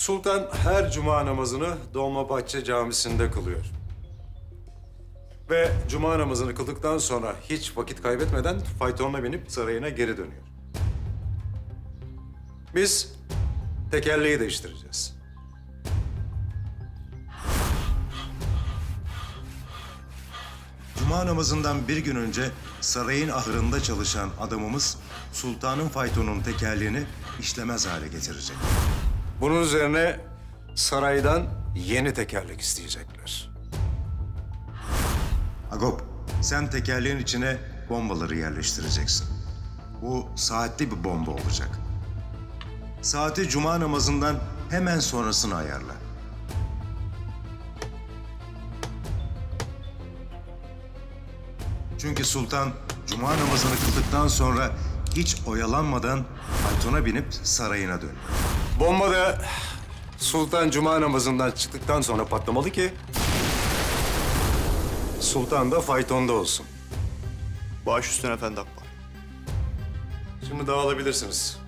Sultan her cuma namazını Dolmabahçe Camisi'nde kılıyor. Ve cuma namazını kıldıktan sonra hiç vakit kaybetmeden faytonuna binip sarayına geri dönüyor. Biz tekerleği değiştireceğiz. Cuma namazından bir gün önce sarayın ahırında çalışan adamımız sultanın faytonun tekerleğini işlemez hale getirecek. Bunun üzerine saraydan yeni tekerlek isteyecekler. Agop, sen tekerleğin içine bombaları yerleştireceksin. Bu saatli bir bomba olacak. Saati cuma namazından hemen sonrasını ayarla. Çünkü sultan cuma namazını kıldıktan sonra hiç oyalanmadan faytona binip sarayına dönüyor. Bomba da Sultan Cuma namazından çıktıktan sonra patlamalı ki... Sultan da faytonda olsun. Baş üstüne efendi Akbar. Şimdi dağılabilirsiniz.